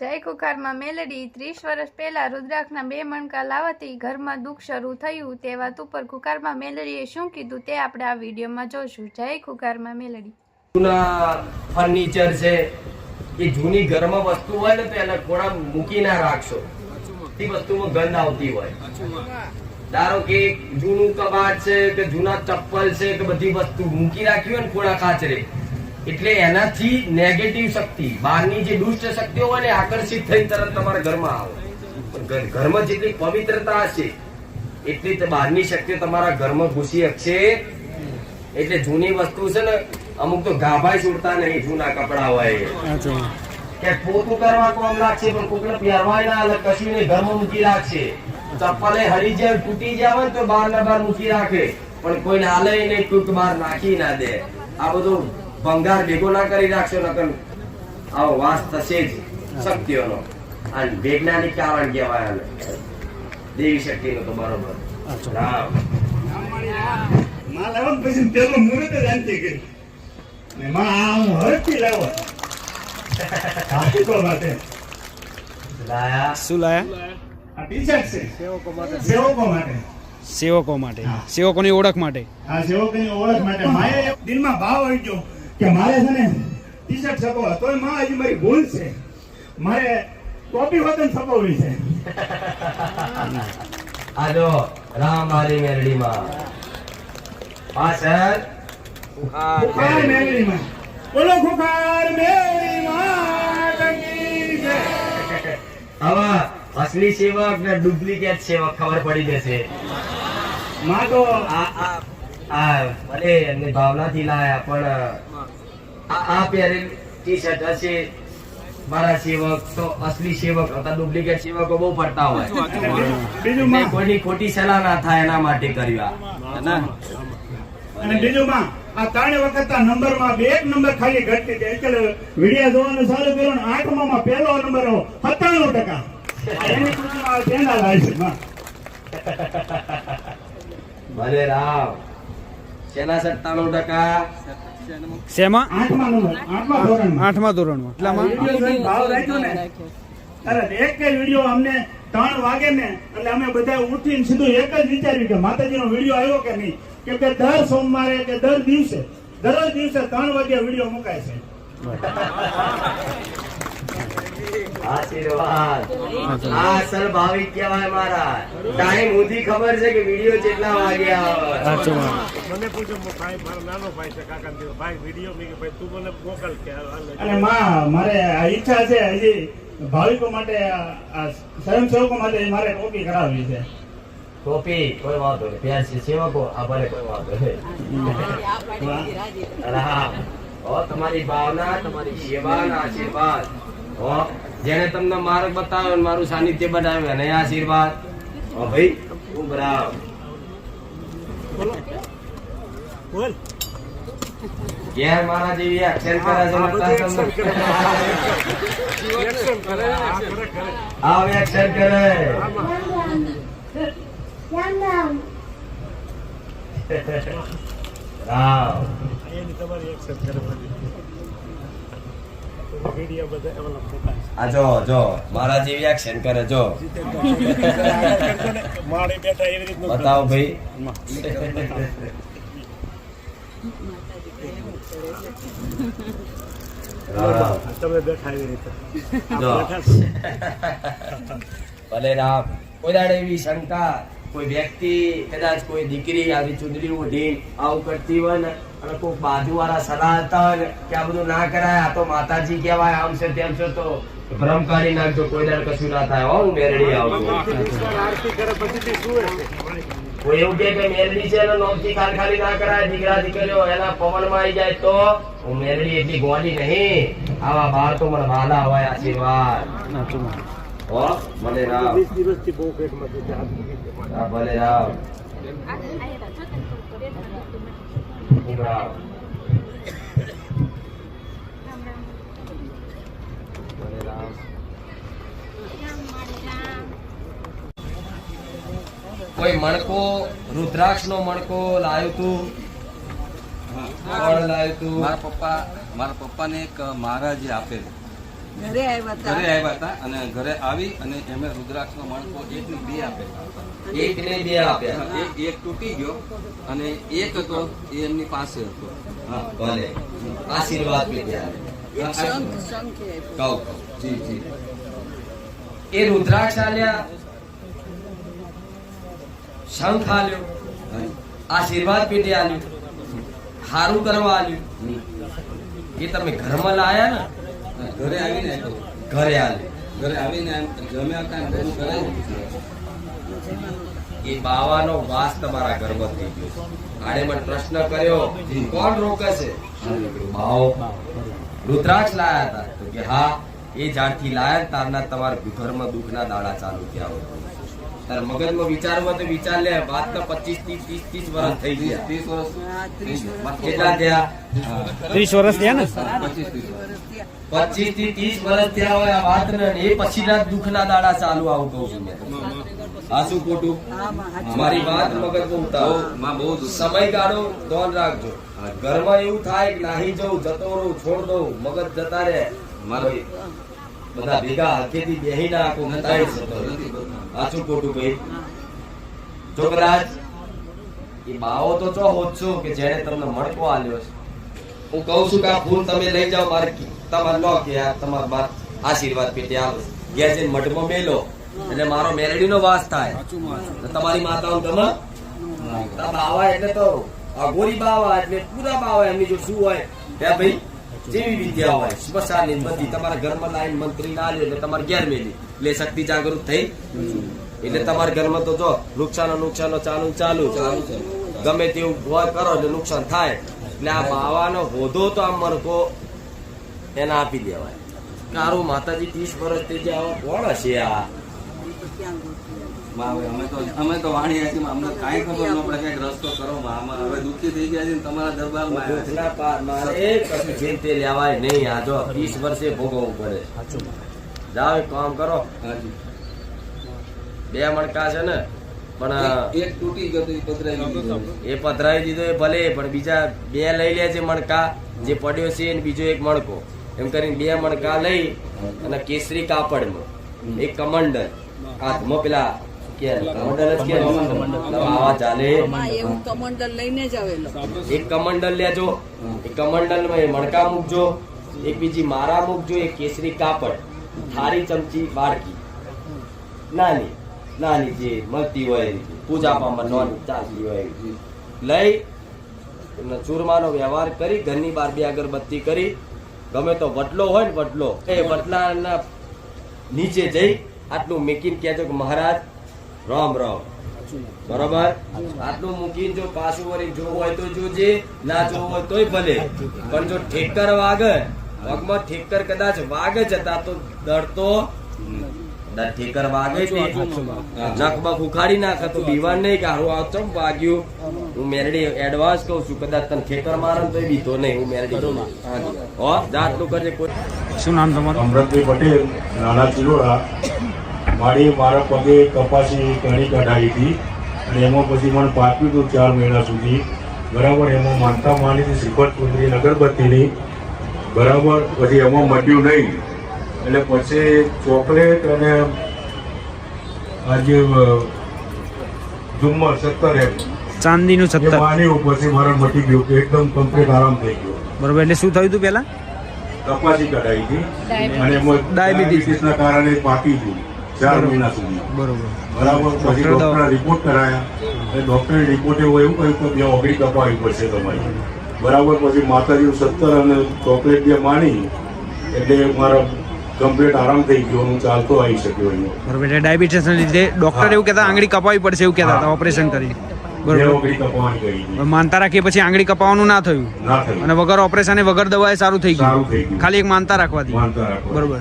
જય કુકારમાં મેલડી ત્રીસ વર્ષ પહેલા રુદ્રાક્ષના બે મણકા લાવવાથી ઘરમાં દુઃખ શરૂ થયું તે વાત ઉપર કુકારમાં મેલડીએ શું કીધું તે આપણે આ વિડીયોમાં જોશું. જય કુકારમાં મેલડી. જૂના ફર્નિચર છે, એ જૂની ઘરમાં વસ્તુ હોય ને તો એને ખોડા મૂકી ના રાખશો. એ વસ્તુમાં ગંધ આવતી હોય. ધારો કે જૂનું કબાટ છે કે જૂના ચપ્પલ છે કે બધી વસ્તુ મૂકી રાખી હોય ને ખોડા ખાચરે એટલે એનાથી નેગેટિવ શક્તિ બહારની જે દુષ્ટ શક્તિઓ હોય ને આકર્ષિત થઈ તરત તમારા ઘરમાં આવે. ઘરમાં જેટલી પવિત્રતા હશે એટલી બહારની શક્તિઓ તમારા ઘરમાં ઘૂસી શકશે એટલે જૂની વસ્તુ છે ને અમુક તો ગાભાઈ છૂટતા નહીં જૂના કપડા હોય. કે પોતું કરવા કોમ લાગશે પણ કોકને પહેરવાય ના અલગ કશું નહીં ઘરમાં મૂકી રાખશે. ચપ્પલે હરી જાય તૂટી જાય ને તો બહાર ના બહાર મૂકી રાખે. પણ કોઈને હાલે નહીં કોઈક બહાર નાખી ના દે. આ બધું ભંગાર ભેગો ના કરી રાખશો નકર આવો વાસ થશે જ શક્તિઓનો. અને વૈજ્ઞાનિક કારણ કહેવાય આને. દેવી શક્તિનો તો બરોબર. રામ. માં લાવો પછી પેલો મુહૂર્ત જ અંતે કરી ને માં આ હું લાવો. હાથીકો માટે. લાયા. શું લાયા? આ ટી શર્ટ છે. સેવકો માટે. સેવકો માટે. સેવકોની ઓળખ માટે. સેવકોની ઓળખ માટે. માએ દિલમાં ભાવ આવી ગયો. કે મારે છે ને ટી શર્ટ છપો તોયમાં હજી મારી ભૂલ છે. મારે ટોપી વતન છપાવવી છે. આજો રામ મારી મેરડીમાં. પાછળ ખુખાર મેરડીમાં. બોલો ખુખાર મેરડીમાં હવે અસલી સેવક ને ડુપ્લિકેટ સેવક ખબર પડી જશે. માં તો આ આ ભલે એમની ભાવનાથી લાયા પણ આ આ પહેરેલ ટી શર્ટ હશે. મારા સેવક તો અસલી સેવક હતા ડુપ્લિકેટ સેવકો બહુ ફરતા હોય. બીજું માં? કોઈની ખોટી સલાહ ના થાય એના માટે કર્યું. અને બીજું માં? આ ત્રણ વખત નંબરમાં બે એક નંબર ખાલી ઘટતી હતી. એટલે વિડિયા જોવાનું સારું કર્યું ને આઠમા માં પહેલો નંબર સત્તાણું ટકા. આ એની ખુશીમાં પેંડા લાવે છે ભલે રામ. શેના સત્તાણું ટકા? શેમાં? આઠમા ધોરણમાં આઠમા ધોરણમાં. આ એટલામાં ભાવ રાખ્યો ને? તરત એક વીડિયો અમને ત્રણ વાગે ને એટલે અમે બધા ઉઠીને સીધું એક જ વિચાર્યું કે માતાજીનો વીડિયો આવ્યો કે નહીં? કેમ કે દર સોમવારે કે દર દિવસે દરરોજ દિવસે ત્રણ વાગે વીડિયો મુકાય છે. આશીર્વાદ. આ અસલ કહેવાય મારા ટાઈમ સુધી ખબર છે કે વીડિયો કેટલા વાગ્યા હોય. મને પૂછો ભાઈ મારો નાનો ભાઈ છે કાકા ભાઈ વીડિયો મેં ભાઈ તું મને મોકલ કે હાલ, હાલ. અને માં મારે ઈચ્છા છે હજી ભાવિકો માટે સ્વયંસેવકો માટે મારે કોપી કરાવવી છે. ટોપી? કોઈ વાંધો નહીં. પ્યાર સેવકો આ ભલે કોઈ વાંધો નહીં. તમારી ભાવના તમારી સેવા આશીર્વાદ. જેને તમને માર્ગ બતાવ્યો અને મારું સાનિધ્ય બનાવ્યું અને આશીર્વાદ. ભાઈ રામ બોલ. મારા જેવી એક્શન કરે છે એક્શન કરે. આવ એક્શન કરે. રામ એની તમારી એક્શન કરે બધી. વીડિયો બધા આ જો જો મારા જેવી એક્શન કરે જો. એવી રીતનું બતાવો ભાઈ. તમે બેઠા એવી રીતે. જો. બેઠા છો. ભલે રામ કોઈ દાડે એવી શંકા કોઈ વ્યક્તિ કદાચ કોઈ દીકરી આવી ચુંદડી ઓઢી આવું કરતી હોય ને અને કોઈ બાજુ વાળા સલાહ હતા હોય કે આ બધું ના કરાય આ તો માતાજી કહેવાય આમ છે તેમ છે તો ભ્રમ કાઢી નાખજો કોઈ દાડે કશું ના થાય. હું મેરડી આવું આરતી કરે પછી થી સુવે છે. કોઈ એવું કે મેરડી છે નોમથી ખાલી ના કરાય દીકરા દીકરીઓ એના પવનમાં આવી જાય તો હું મેરડી એટલી ગોડી નહીં. આવા બાર તો મને વાલા હોય આશીર્વાદ. મને રામ. ભલે રામ. કોઈ મણકો રુદ્રાક્ષ નો મણકો લાવ્યું તું? કોણ લાવ્યું તું? મારા પપ્પા મારા પપ્પાને એક મહારાજે આપેલું. ઘરે આવ્યા હતા. ઘરે આવ્યા હતા અને ઘરે આવી અને એમે રુદ્રાક્ષનો માણસો એક ને બે આપેલા એક ને બે આપ્યા એક એક તૂટી ગયો અને એક હતો એ એમની પાસે હતો. હા. ભલે. આશીર્વાદ કહું. જી જી. એ રુદ્રાક્ષ આલ્યા. શંખ આલ્યો. આશીર્વાદ પેટી આલ્યું. હારું કરવા આલ્યું. એ તમે ઘરમાં લાયા ને? ઘરે આવીને ઘરે આવે ઘરે આવીને જમ્યા એ બાવાનો વાસ તમારા ઘરમાં થઈ ગયો. આડે મને પ્રશ્ન કર્યો, કોણ રોકે છે? બાવો. રુદ્રાક્ષ લાયા હતા. તો કે, હા, એ ઝાડથી લાયા તારના તમારા ઘરમાં દુઃખના દાડા ચાલુ થયા હોય. તાર મગજમાં વિચારવા તો વિચાર લે. વાત તો પચીસ ત્રીસ ત્રીસ ત્રીસ વર્ષ થઈ ગયા. ત્રીસ વર્ષ કેટલા થયા? ત્રીસ વર્ષ થયા ને? પચીસથી ત્રીસ વર્ષ થયા. હોય આ વાત ને. એ પછીના દુઃખના દાડા ચાલુ આવું કહું છું આ શું ખોટું. મારી વાત મગજમાં ઉતારો. બહુ માં બહુ સમય સમયગાળો ધ્યાન રાખજો. ઘરમાં એવું થાય કે નાહી જવું જતો રહું છોડ દઉં મગજ જતા રહે. મારો બધા ભેગા હાથેથી બેહી ના આખું થાય શકતો નથી બધું. ખોટું ભાઈ? જો કદાચ એ બાવો તો ચો હોત કે જેને તમને મણકો આલ્યો છે. હું કહું છું કે આ ફૂલ તમે લઈ જાઓ મારે તમારે લો કે આ તમારા બાદ આશીર્વાદ પેટે આપો ઘેર જઈને મઢમાં મેલો એટલે મારો મેલડીનો વાસ થાય. તમારી માતાઓ ગમે? બાવા એટલે તો અઘોરી બાવા એટલે પૂરા બાવા એમની જો શું હોય. ત્યાં ભાઈ? જેવી વિદ્યા હોય. સ્મશાની બધી તમારા ઘરમાં લાઈન મંત્રી ના લે એટલે તમારે ઘેર મેલી. એટલે શક્તિ જાગૃત થઈ. એટલે તમારા ઘરમાં તો જો નુકસાનો નુકસાનો ચાલુ ચાલુ ચાલુ. ગમે તેવું ભોય કરો એટલે નુકસાન થાય. એટલે આ બાવાનો હોદો તો આમ મરકો એને આપી દેવાય. કારું માતાજી ત્રીસ વર્ષથી જે આવો કોણ હશે આ? માં હવે અમે તો અમે તો વાણી હતી અમને કાંઈ ખબર ન પડે કંઈક રસ્તો કરો માં હવે દુઃખી થઈ ગયા છે તમારા દરબારમાં દુઃખના પાર મારે કશું જેમ તે લેવાય નહીં આ જો ત્રીસ વર્ષે ભોગવવું પડે. જાઓ કામ કરો. બે મણકા છે ને પણ એક- તૂટી ગયો એ પધરાવી દીધો. એ પધરાવી દીધો એ ભલે પણ બીજા બે લઈ લે છે મણકા જે પડ્યો છે અને બીજો એક મણકો. એમ કરીને બે મણકા લઈ અને કેસરી કાપડમાં. એક કમંડર હાથમાં પેલા કમંડલ જ કે આવા ચાલે. માં એવું કમંડલ લઈને જ આવેલો. એક કમંડલ લેજો. એક કમંડલ મણકા મૂકજો. એક બીજી મારા મૂકજો. એક કેસરી કાપડ. થારી ચમચી બાળકી નાની. નાની જે મળતી હોય પૂજા રીતે. નોન ચાલતી હોય લઈ એમનો ચૂરમાનો વ્યવહાર કરી ઘરની બાર બે અગરબત્તી કરી. ગમે તો વટલો હોય ને વટલો. એ વટલાના નીચે જઈ આટલું મેકીને કહેજો કે મહારાજ રામ રામ. બરોબર? આટલું મૂકીને જો પાછું વળી જોવું હોય તો જોજે ના જો હોય તોય ભલે. પણ જો ઠેકર વાગે પગમાં ઠેકર કદાચ વાગે જતા તો ડરતો ઠેકર વાગે તે નખ બખ ઉખાડી નાખે તો બીવાન નહીં કે હારું આવતો વાગ્યું. હું મેરડી એડવાન્સ કહું છું કદાચ તને ઠેકર મારે તો બીતો નહીં. હું મેરડી. હો જાતનું કરજે કોઈ. શું નામ તમારું? અમૃતભાઈ પટેલ નાના ચિલોડા મારી મારા પગે કપાસી કણી કઢાવી હતી અને એમાં પછી મને પાક્યું હતું ચાર મહિના સુધી બરાબર એમાં માનતા માનીથી શ્રીફળ કુંદરી અગરબત્તીની બરાબર પછી એમાં મટ્યું નહીં. એટલે પછી ચોકલેટ અને આજે ઝુમ્મર સત્તર એમ. ચાંદીનું સત્તર. માની ઉપરથી મારા મટી ગયું કે એકદમ કમ્પ્લીટ આરામ થઈ ગયો. બરાબર એટલે શું થયું હતું પહેલાં? કપાસી કઢાઈ હતી. અને એમાં ડાયાબિટીસના કારણે પાકી ગયું. ચાર મહિના સુધી. બરાબર. પછી ડોક્ટર ડોક્ટરે રિપોર્ટ કરાયા. ડોક્ટરે રિપોર્ટ એવું એવું કહ્યું કે બે ઓગળી કપાવી પડશે તમારી. બરાબર? પછી માતાજી સત્તર અને ચોકલેટ જે માની એટલે મારા કમ્પ્લીટ આરામ થઈ ગયો હું ચાલતો આવી શક્યો અહીંયા. બરાબર એટલે ડાયાબિટીસના લીધે ડોક્ટર એવું કહેતા આંગળી કપાવી પડશે એવું કહેતા હતા ઓપરેશન કરી. બે કપાવાની માનતા રાખીએ પછી આંગળી કપાવવાનું ના થયું. અને વગર ઓપરેશન વગર દવાએ સારું થઈ ગયું. ગયું. ખાલી એક માનતા રાખવાથી બરોબર.